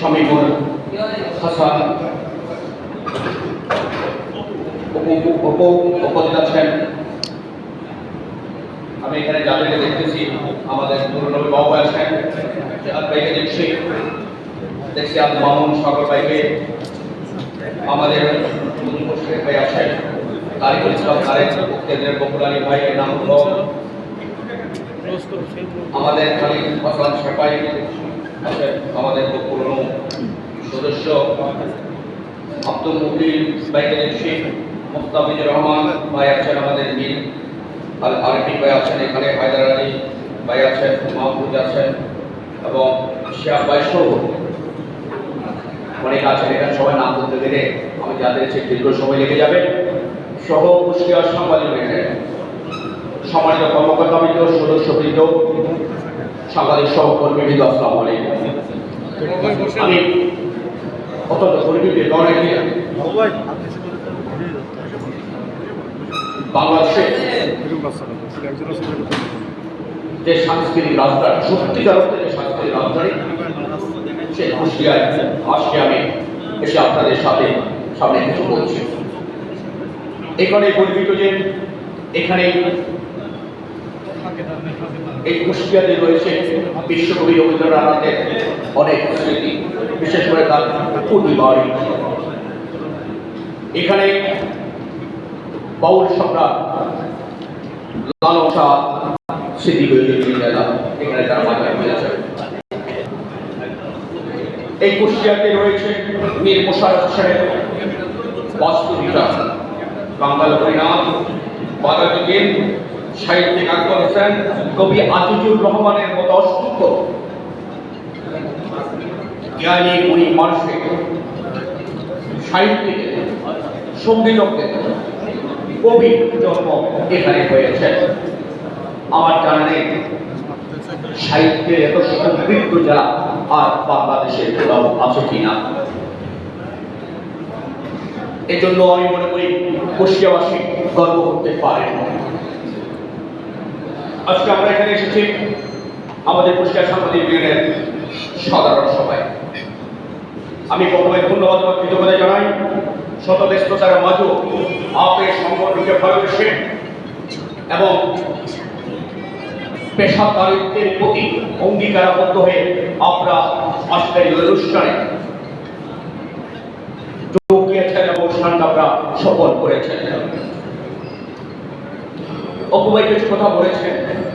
শামিমুল উপস্থিত আছেন আমি এখানে যাদেরকে দেখতেছি, আমাদের পুরনো বাবু আছেন দেখছি। দেখছি আব্দুল মামুন সাগর ভাইকে আমাদের ভাই আছেন তারিকুল ইসলাম কেন্দ্রের বকুলালী ভাই নাম আমাদের আমাদের পুরনো সদস্য আব্দুল মুকিল ভাইকে দেখছি মুস্তাফিজুর রহমান ভাই আছেন আমাদের মিল আর আরফিক ভাই আছেন এখানে, হায়দার আলী ভাই আছেন মাহমুদ আছেন এবং শিয়া ভাই সহ অনেক আছেন। এখানে সবাই নাম বলতে গেলে আমি যাদের সে দীর্ঘ সময় লেগে যাবে। সহ পুষ্টিয়ার সাংবাদিক সম্মানিত কর্মকর্তাবৃন্দ, সদস্যবৃন্দ সাংবাদিক সহকর্মীবৃন্দ আসসালামু আলাইকুম। আমি অত্যন্ত পরিচিত দলে বাংলাদেশে যে সাংস্কৃতিক রাজধানী, সত্যিকার সাংস্কৃতিক রাজধানী, সে হুঁশিয়ার আজকে আমি এসে আপনাদের সাথে সামনে কিছু এখানে গর্বিত যে, এখানে এই কুষ্টিয়াতে রয়েছে বিশ্বকবি রবীন্দ্রনাথের অনেক স্মৃতি, বিশেষ করে তার পূর্বী বাড়ি। এখানে বাউল সম্রাট লালন শাহ স্মৃতি এখানে তারা মাথায় রয়েছে এই কুষ্টিয়াতে রয়েছে মীর মোশারফ হোসেনের বাস্তুবিটা বাংলার হরিনাথ বাদাতিকেন সাহিত্যিক আকবর হোসেন, কবি আজিজুর রহমানের মতো অসংখ্য জ্ঞানী সাহিত্যিক কবি জন্ম এখানে হয়েছে। আমার নেই, সাহিত্যের এত সমৃদ্ধ যারা আর বাংলাদেশে কোথাও আছে কিনা। এজন্য আমি মনে করি কুষ্টিয়াবাসী গর্ব করতে পারেন। আজকে আমরা এখানে এসেছি আমাদের কুষ্টিয়া সাংবাদিক ইউনিয়নের সাধারণ সভায়। আমি প্রথমে ধন্যবাদ এবং কৃতজ্ঞতা জানাই শত ব্যস্ততার মাঝেও আপনার সংগঠনকে ভালোবেসে এবং পেশাদারিত্বের প্রতি অঙ্গীকারাবদ্ধ হয়ে আমরা আজকের এই অনুষ্ঠানে যোগ দিয়েছেন এবং অনুষ্ঠানটা আমরা সফল করেছেন। অপুবাই কিছু কথা বলেছেন?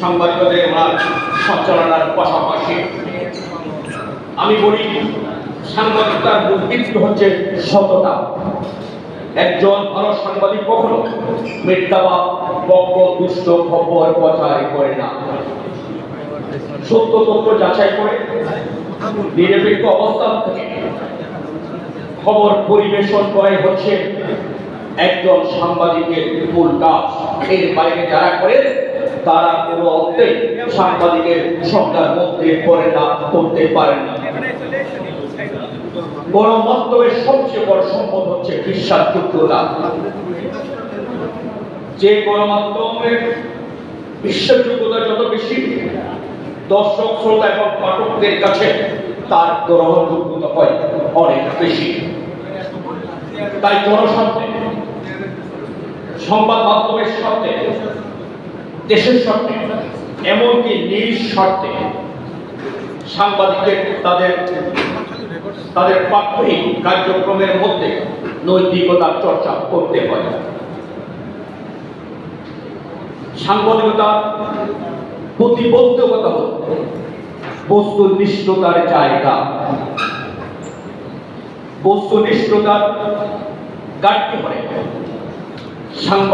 সাংবাদিকদের ওনার সঞ্চালনার পাশাপাশি। আমি বলি সাংবাদিকতার মূল হচ্ছে সততা। একজন ভালো সাংবাদিক কখনো মিথ্যা বা বক্য দুষ্ট খবর প্রচার করে না। সত্য তথ্য যাচাই করে, নিরপেক্ষ অবস্থান থেকে খবর পরিবেশন করে হচ্ছে একজন সাংবাদিকের মূল কাজ। এর বাইরে যারা করে, তারা কোনো অর্থে সাংবাদিকের সংজ্ঞার মধ্যে পড়ে না করতে পারে না। গণমাধ্যমের সবচেয়ে বড় সম্পদ হচ্ছে বিশ্বাসযোগ্যতা। যে গণমাধ্যমের বিশ্বাসযোগ্যতা যত বেশি, দর্শক, শ্রোতা এবং পাঠকদের কাছে তার গ্রহণযোগ্যতা হয় অনেক বেশি। তাই জনস্বার্থে সংবাদ মাধ্যমের স্বার্থে দেশের স্বার্থে এমনকি নিজ স্বার্থে সাংবাদিকদের তাদের তাদের প্রাত্যহিক কার্যক্রমের মধ্যে নৈতিকতার চর্চা করতে হয়। সাংবাদিকতা প্রতিবন্ধকতা বস্তুনিষ্ঠতার জায়গা। বস্তুনিষ্ঠতার ঘাটতি হয় সাংবাদিক